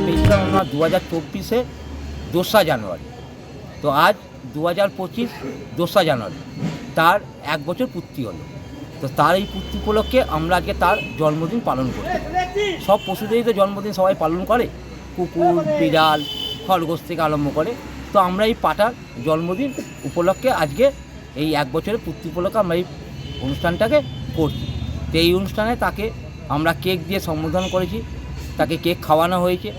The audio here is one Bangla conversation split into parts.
আপনার দু হাজার চব্বিশে দোসরা জানুয়ারি। তো আজ দু হাজার পঁচিশ দোসরা জানুয়ারি। তার এক বছর পূর্তি হলো। তো তার এই পূর্তি উপলক্ষে আমরা আজকে তার জন্মদিন পালন করি সব পশুদেরই তো জন্মদিন সবাই পালন করে। কুকুর, বিড়াল, খরগোশ থেকে আরম্ভ করে। তো আমরা এই পাটার জন্মদিন উপলক্ষে আজকে এই এক বছরের পূর্তি উপলক্ষে আমরা এই অনুষ্ঠানটাকে করছি। তো এই অনুষ্ঠানে তাকে আমরা কেক দিয়ে সম্বোধন করেছি। তাকে কেক খাওয়ানো হয়েছে।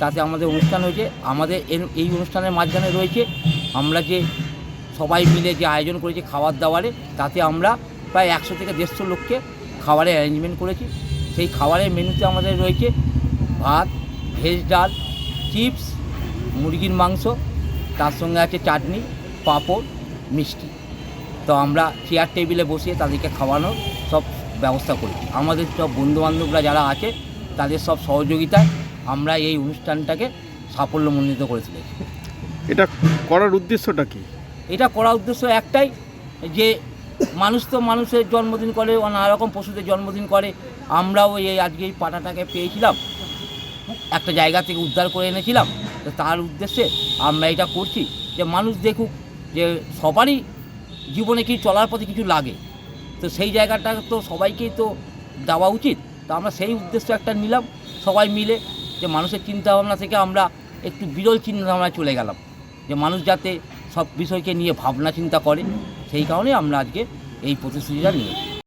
তাতে আমাদের অনুষ্ঠান হয়েছে। আমাদের এই অনুষ্ঠানের মাঝখানে রয়েছে, আমরা যে সবাই মিলে যে আয়োজন করেছি খাবার দাবারে, তাতে আমরা প্রায় একশো থেকে দেড়শো লোককে খাবারের অ্যারেঞ্জমেন্ট করেছি। সেই খাবারের মেনুতে আমাদের রয়েছে ভাত, ভেজ ডাল, চিপস, মুরগির মাংস, তার সঙ্গে আছে চাটনি, পাঁপড়, মিষ্টি। তো আমরা চেয়ার টেবিলে বসিয়ে তাদেরকে খাওয়ানোর সব ব্যবস্থা করেছি। আমাদের সব বন্ধুবান্ধবরা যারা আছে, তাদের সব সহযোগিতায় আমরা এই অনুষ্ঠানটাকে সাফল্যমণ্ডিত করে তুলেছি এটা করার উদ্দেশ্যটা কি? এটা করার উদ্দেশ্য একটাই যে মানুষ তো মানুষের জন্মদিন করে নানা রকম পশুদের জন্মদিন করে। আমরাও এই আজকে এই পাটাটাকে পেয়েছিলাম একটা জায়গা থেকে উদ্ধার করে এনেছিলাম। তো তার উদ্দেশ্যে আমরা এটা করছি যে মানুষ দেখুক যে সবারই জীবনে কি চলার পথে কিছু লাগে। তো সেই জায়গাটা তো সবাইকেই তো দেওয়া উচিত। তো আমরা সেই উদ্দেশ্য একটা নিলাম সবাই মিলে যে মানুষের চিন্তাভাবনা থেকে আমরা একটু বিরল চিন্তাভাবনায় চলে গেলাম। যে মানুষ যাতে সব বিষয়কে নিয়ে ভাবনা চিন্তা করে, সেই কারণে আমরা আজকে এই প্রতিশ্রুতিটা নিয়েছি।